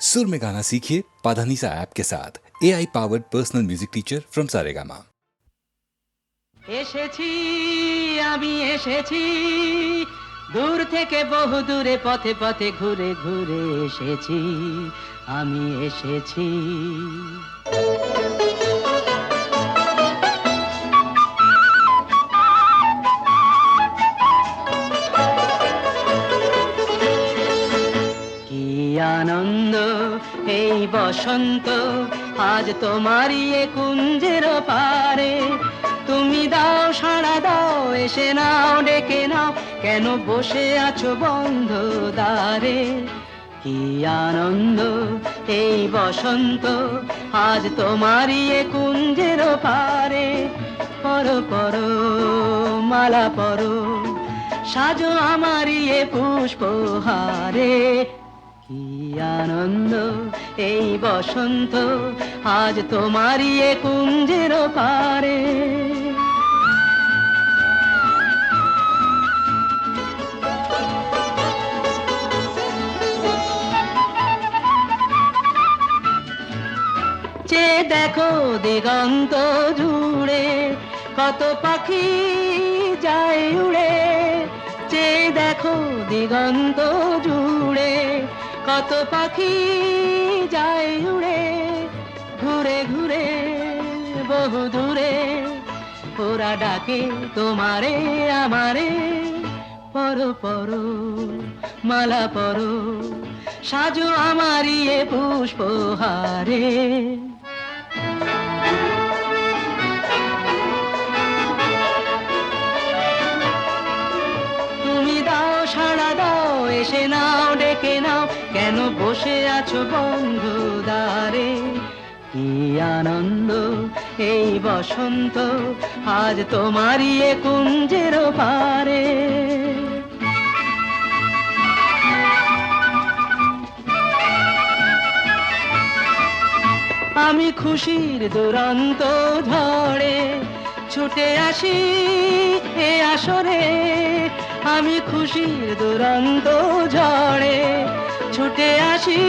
सुर में गाना सीखिए पाधानीसा ऐप के साथ A I powered personal music teacher from Saregama এসেছি আমি এসেছি দূর থেকে বহু দূরে পথে পথে ঘুরে ঘুরে এসেছি আমি এসেছি বসন্ত, আজ তোমারই এ কুঞ্জের পারে। তুমি দাও, সাড়া দাও, এসে নাও, ডেকে নাও, কেন বসে আছো বন্ধ দ্বারে কি আনন্দ এই বসন্ত, আজ তোমারই এ কুঞ্জের পারে। পর পর, মালা পরো, সাজো আমারই এ পুষ্পহারে। আনন্দ, এই বসন্ত, আজ তোমারই এ কুঞ্জের পারে। চে দেখো দিগন্ত জুড়ে, কত পাখি যায় উড়ে। চে দেখো দিগন্ত জুড়ে কত পাখি যায় উড়ে, ঘুরে ঘুরে, বহু দূরে। ওরা ডাকে তোমারে, আমারে, পর পর, মালা পর, সাজো আমারি এ পুষ্পহারে। কেন বসে আছো বন্ধু দ্বারে? কি আনন্দ এই বসন্ত, আজ তোমারই এ কুঞ্জের পারে আমি খুশির দুরন্ত ঝড়ে ছুটে আসি এ আসরে। আমি খুশির দুরন্ত ঝড়ে ছুটে আসি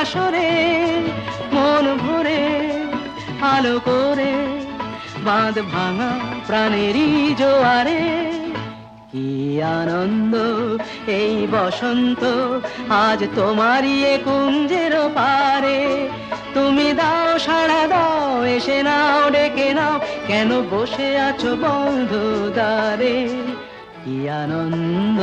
আসরে, মন ভরে, আলো করে, বাঁধ ভাঙা প্রাণেরই জোয়ারে। কি আনন্দ এই বসন্ত, আজ তোমারই এ কুঞ্জের পারে। তুমি দাও, সাড়া দাও, এসে নাও, ডেকে নাও, কেন বসে আছো বন্ধু দ্বারে কি আনন্দ।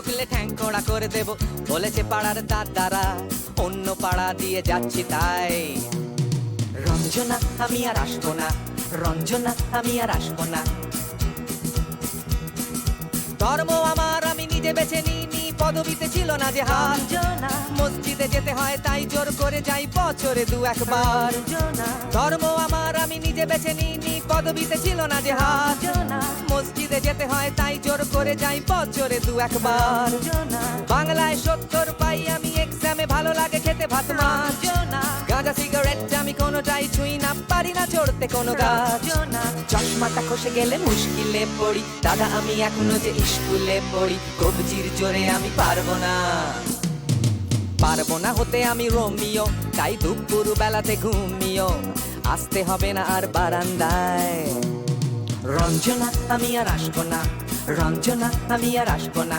ঢুকলে ঠ্যাং কোড়া করে দেব। বলেছে পাড়ার দাদারা অন্য পাড়া দিয়ে যাচ্ছি তাই। রঞ্জনা আমি আর আসব না। রঞ্জনা আমি আর আসব না। ধর্ম আমার আমি নিজে বেছে নিইনি। পদবিতে ছিল না যে হাত মসজিদে যেতে হয় তাই জোর করে যাই বছরে দু একবার। ধর্ম আমার আমি নিজে বেছে নিইনি। পদবিতে ছিল না যে হাত মসজিদে যেতে হয় তাই জোর করে যাই বছরে দু একবার। বাংলায় সত্তর পাই আমি এক্সামে ভালো লাগে খেতে ভাত মাছ। গাঁজা সিগারেট আমি কোনোটাই ছুঁই না পারি না চড়তে কোনো গাছ। চশমাটা খসে গেলে মুশকিলে পড়ি। দাদা আমি এখনও যে স্কুলে পড়ি কবজির জোরে আমি পারব না। পারব না হতে আমি রোমিও তাই দুপুর বেলাতে ঘুমিও। আসতে হবে না আর বারান্দায়। রঞ্জনা, আমি আর আসব না। রঞ্জনা, আমি আর আসব না।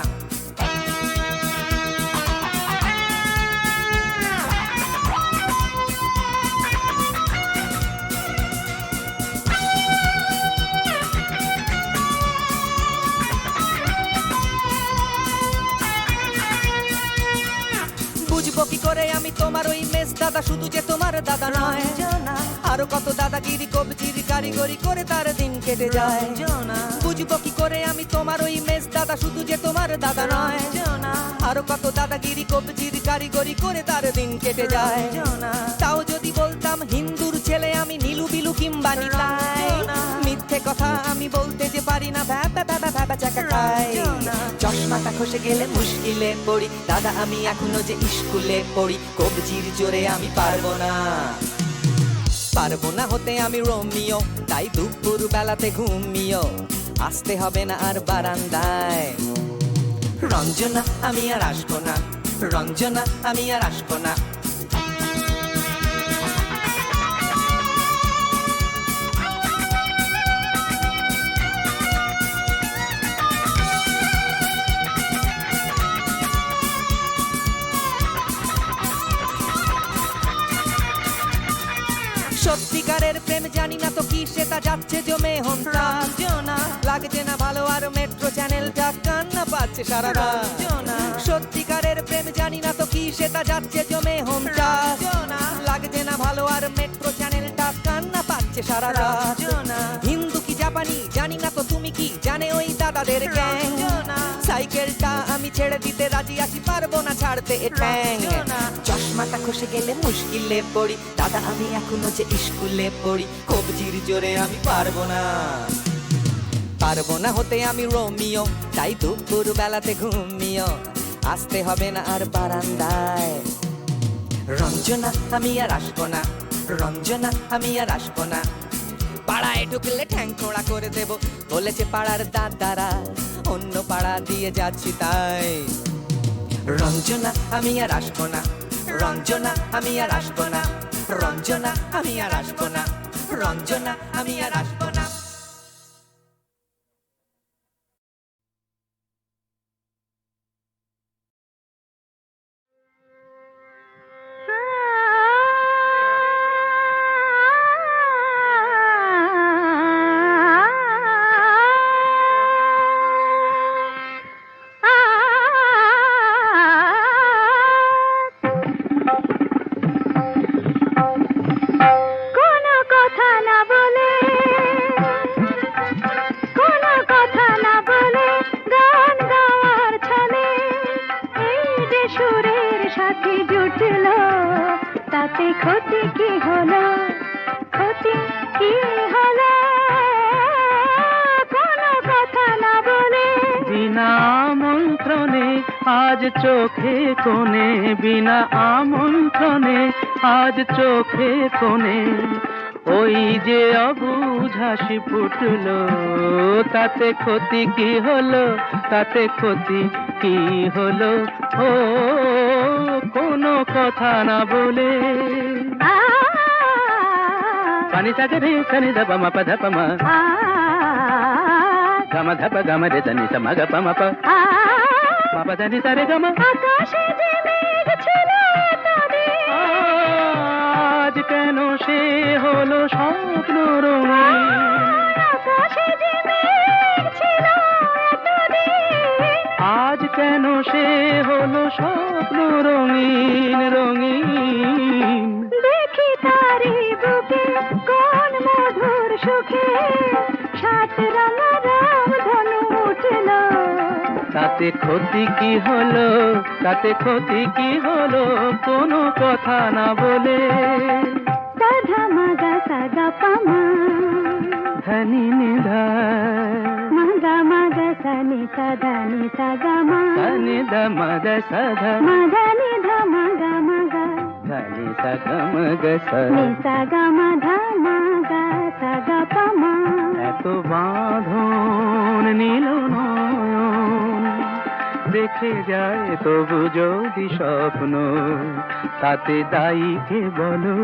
বুঝব কি করে আমি তোমার ওই মেস দাদা? শুধু যে তোমার দাদা নয়। আরও কত দাদাগিরি কবজির কারিগরি করে তার দিন কেটে যায়। বুঝব কি করে আমি তোমার ওই মেস দাদা? শুধু যে তোমার দাদা নয়। আরও কত দাদাগিরি কবজির কারিগরি করে তার দিন কেটে যায়। তাও যদি বলতাম হিন্দুর ছেলে আমি নীলু বিলু কিংবা নিতাই কথা আমি বলতে যে পারি না। ভ্যাপা ভ্যাপা ভ্যাপা চাকা খাই। চশমাটা খসে গেলে মুশকিলে পড়ি। দাদা আমি এখনও যে স্কুলে পড়ি কবজির জোরে আমি পারব না। পারব না হতে আমি রোমিও তাই দুপুর বেলাতে ঘুমিও। আসতে হবে না আর বারান্দায়। রঞ্জনা আমি আর আসব না। রঞ্জনা আমি আর আসব না। সত্যিকারের প্রেম জানি না তো কি সেটা যাচ্ছে জমে হন্তা লাগছে না ভালো আর মেট্রো চ্যানেলটা কান্না পাচ্ছে সারা রাত। সত্যিকারের প্রেম জানি না তো কি সেটা যাচ্ছে জমে হন্তা লাগছে না ভালো আর মেট্রো চ্যানেলটা কান্না পাচ্ছে সারা রাত। হিন্দু কি জাপানি জানি না তো তুমি কি জানে ওই দাদাদের গ্যাং। সাইকেলটা আমি ছেড়ে দিতে রাজি আছি পারব না ছাড়তে চশমাটা খসে গেলে মুশকিলে পড়ি। দাদা আমি এখনও যে স্কুলে পড়ি কবজির জোরে আমি পারব না। পারব না হতে আমি রোমিও তাই দুপুর বেলাতে ঘুমিও। আসতে হবে না আর বারান্দায়। রঞ্জনা আমি আর আসব না। রঞ্জনা আমি আর আসব না। পাড়ায় ঢুকলে ঠ্যাং খোড়া করে দেব। বলেছে পাড়ার দাদারা, অন্য পাড়া দিয়ে যাচ্ছি তাই। রঞ্জনা, আমি আর আসব না। রঞ্জনা, আমি আর আসব না। রঞ্জনা, আমি আর আসব না। রঞ্জনা, আমি আর আসব চোখে কোণে, বিনা আমন্ত্রণে, আজ চোখে কোণে। ওই যে অবুঝ হাসি ফুটলো, তাতে ক্ষতি কি হলো, তাতে ক্ষতি কি হলো? ও, কোনো কথা না বলে। পানি থাকে রে সানি ধাপা মাপা ধাপা মা গম ধাপা গম রে জানি সমা গপা মাপা মাপা জানি সারে গম আকাশে যে মেঘ ছিল এতদিন আজ কেন সে হলো স্বপ্ন রঙিন? আকাশে যে মেঘ ছিল এতদিন। আজ কেন সে হলো স্বপ্ন রঙিন রঙিন? দেখি তারি বুকে কোন মধুর সুখে। তাতে ক্ষতি কি হলো? তাতে ক্ষতি কি হলো? কোনো কথা না বলে। সাধা মাগা সাগা পামা। ধনি নিধা। মাগা মাগা সানি সাধা নি সাগা মা। ধনি দমদ সধা। মাগা নি ধা মাগা মাগা। ধনি সগম গস নি সাগা মাধা মাগা সাগা পামা। এত বাঁধন নীল নয়ন দেখে যায় তবু যদি স্বপ্ন তাতে দায়ী কে বলো?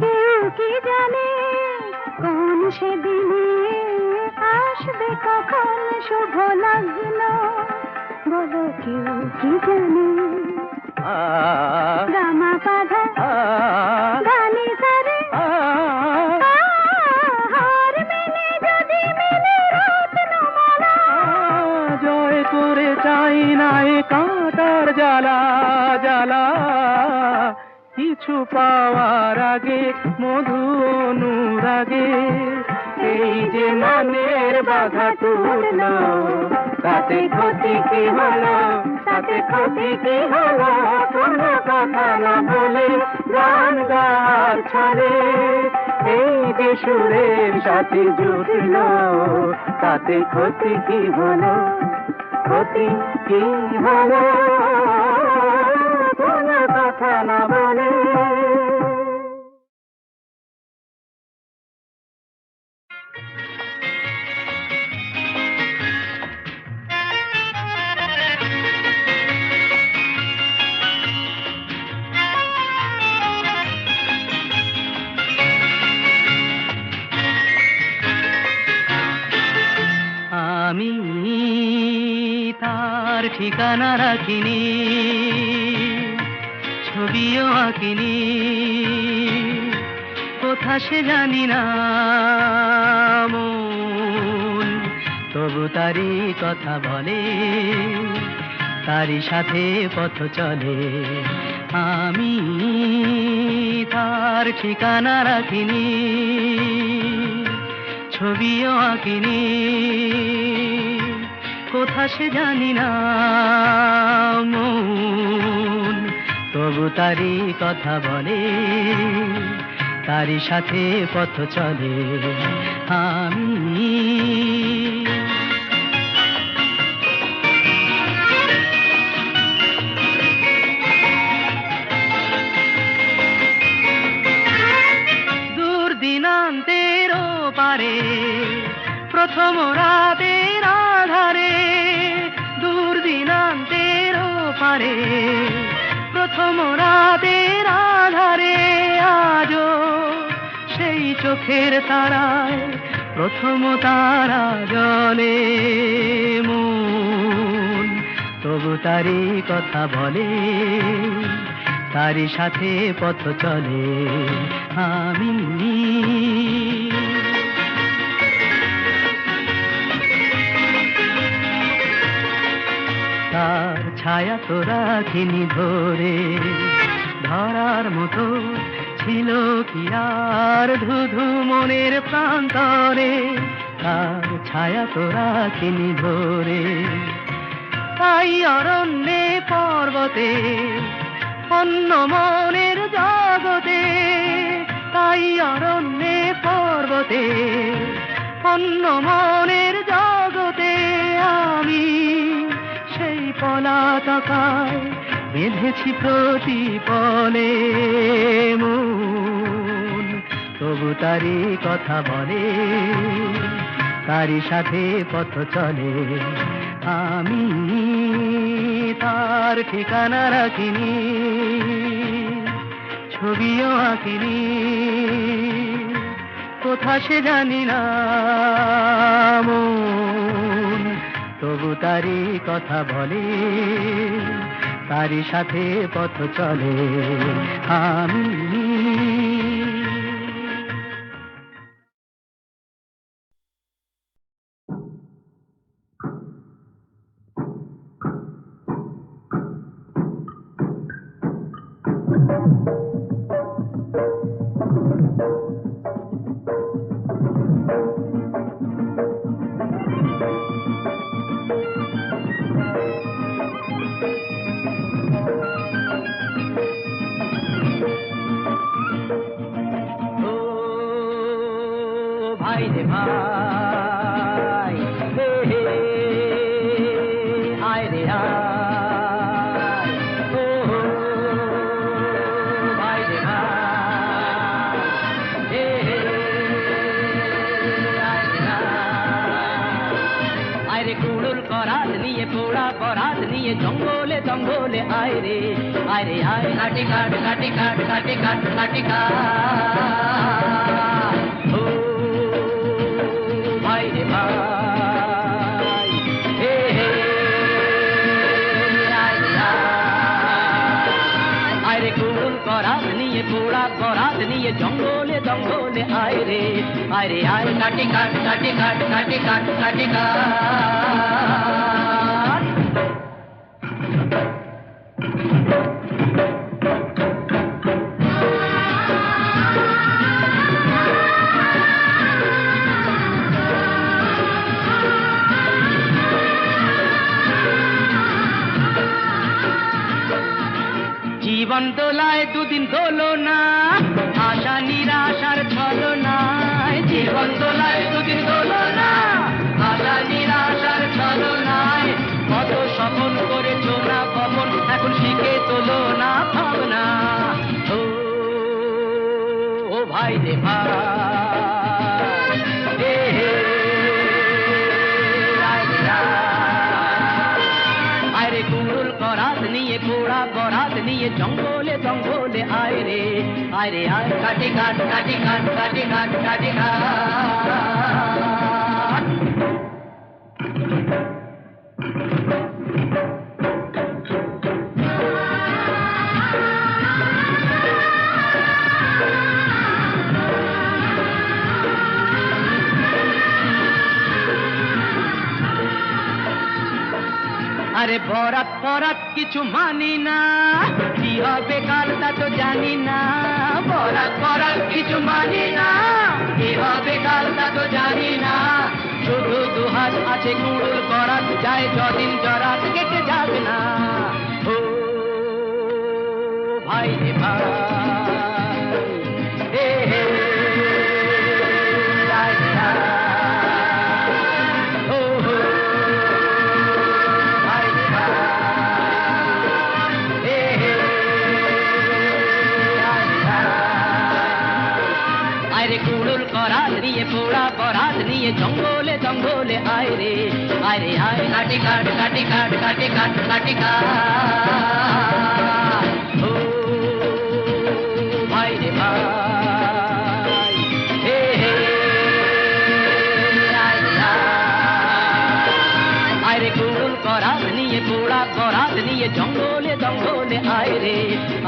কেউ কি জানে কোন সেদিনে আসবে কখন শুভ লগ্ন বলো কেউ কি জানে? গামা পাধা জ্বালা জ্বালা কিছু পাওয়ার আগে, মধু অনুরাগে এই যে মনের বাধা টুটলো তাতে ক্ষতি কি হলো? তাতে ক্ষতি কি হলো? কোনো কথা না বলে গান গার ছলে। এই যে সুরের সাথে জুটলো, তাতে ক্ষতি কি হলো? ক্ষতি কি হলো? আমি তার ঠিকানা রাখিনি। আঁকিনি কোথা সে জানি না তবু তারই কথা বলে, তারই সাথে পথ চলে। আমি তার ঠিকানা রাখিনি, ছবিও আঁকিনি। কোথা সে জানি না মন। তবু তারই কথা বলে, তারই সাথে পথ চলে। আমি পারে প্রথম রাতের আধারে দূর দিনান্তের পারে প্রথম রাতের আধারে আজও সেই চোখের তারায় প্রথম তারা জলে মন। তবু তারই কথা বলে, তারই সাথে পথ চলে আমি। তার ছায়া তো রাখিনি ধরে। ধরার মতো ছিল কি আর ধুধু মনের প্রান্তরে? তার ছায়া তো রাখিনি ধরে। তাই অরণ্যে, পর্বতে, অন্য মনের জগতে, তাই অরণ্যে, পর্বতে, অন্য মনের জগতে আমি পলাতকায় বেঁধেছি প্রতিপলে মন। তবু তারই কথা বলে, তারই সাথে পথ চলে। আমি তার ঠিকানা রাখিনি, ছবিও আঁকিনি। কোথা সে জানি না তবু তারই কথা বলে তারই সাথে পথ চলে। আমি ও ভাই রে ভাই হে হে আয় রে আয় ও ভাই রে ভাই হে হে আয় রে আয় আয় রে কুড়ুল করাত নিয়ে পোড়া পরাত নিয়ে জঙ্গলে জঙ্গলে আয় রে আয় রে আয় কাটি কাট কাটি কাট কাটি কাট কাটি কাট নিয়ে জঙ্গলে জঙ্গলে আয় রে আয় রে আয়। কাটি কাট কাটি কাট কাটি কাট কাটি কাট জীবন দোলায় দুদিন দোলো জঙ্গলে জঙ্গলে আয় রে আয় রে আয় কাটি কাট কাটি কাট কাটি কাট কাটি কাট আরে বরাত পরাত কিছু মানি না। কি হবে কাল তা তো জানি না। বরাত পরাত কিছু মানি না। কি হবে কাল তা তো জানি না। শুধু দুহাত আছে কুড়ুল করাত যায় যদিন জরাত কেটে যাবে না। ও ভাই ভাই। পরাত নিয়ে জঙ্গলে জঙ্গলে আয় রে আয় রে আয় কাটি কাট কাটি কাট কাটি কাট কাটি কাট ও ভাই রে ভাই হে হে আয় রে আয়। আয় রে কুড়ুল করাত নিয়ে পোড়া পরাত নিয়ে জঙ্গলে জঙ্গলে আয় রে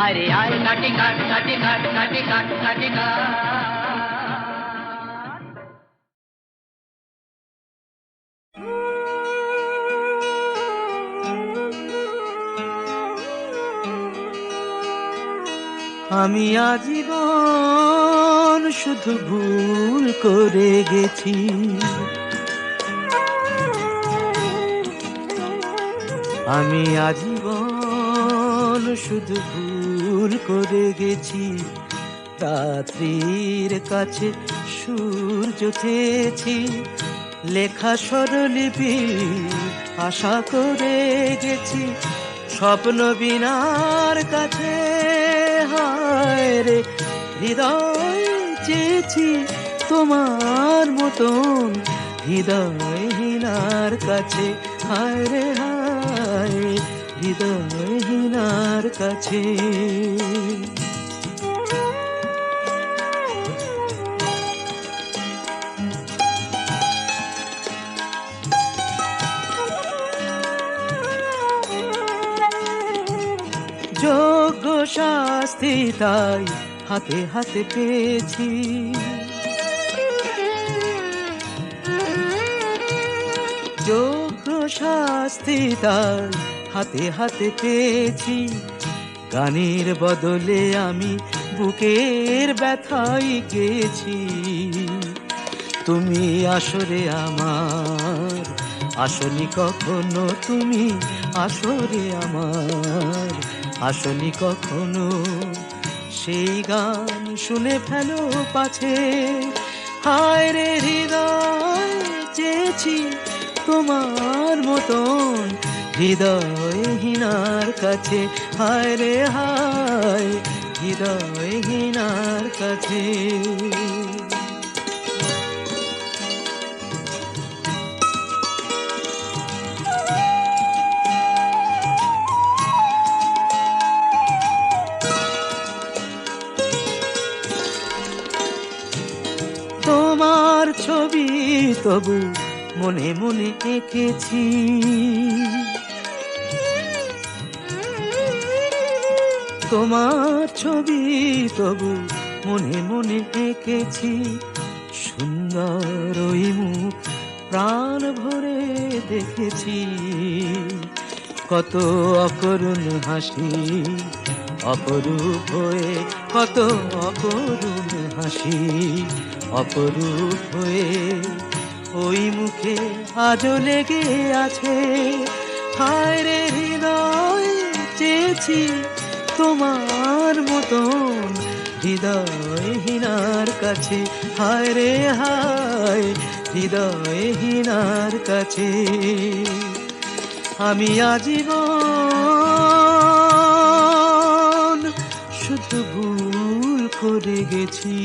আয় রে আয় কাটি কাট কাটি কাট কাটি কাট আমি আজীবন শুধু ভুল করে গেছি। আমি আজীবন শুধু ভুল করে গেছি। রাত্রির কাছে সূর্য চেয়েছি লেখা স্বরলিপি আশা করে গেছি। স্বপ্ন বিনার কাছে রে হৃদয় চেয়েছি তোমার মতন। হৃদয় হিনার কাছে হায় রে হায়। হৃদয় হিনার কাছে। শাস্তি তাই হাতে হাতে পেয়েছি। যোগ্য শাস্তি তাই হাতে হাতে পেয়েছি। গানের বদলে আমি বুকের ব্যথাই গেছি তুমি আসরে আমার, আসনি কখনো তুমি আসরে আমার। আসনি কখনো, সেই গান শুনে ফেলো পাছে। হায় রে হৃদয়, চেয়েছি তোমার মতন হৃদয়হীনার কাছে। হায় রে হায়, হৃদয়হীনার কাছে। তবু মনে মনে এঁকেছি। তোমার ছবি তবু মনে মনে এঁকেছি। সুন্দর ওই মুখ প্রাণ ভরে দেখেছি। কত অকরুণ হাসি, অপরূপ হয়ে কত অকরুণ হাসি, অপরূপ হয়ে ওই মুখে আজও লেগে আছে। হায় রে হৃদয়, চেয়েছি তোমার মতন হৃদয়হীনার কাছে। হায় রে, হায় হৃদয়হীনার কাছে। আমি আজীবন শুধু ভুল করে গেছি।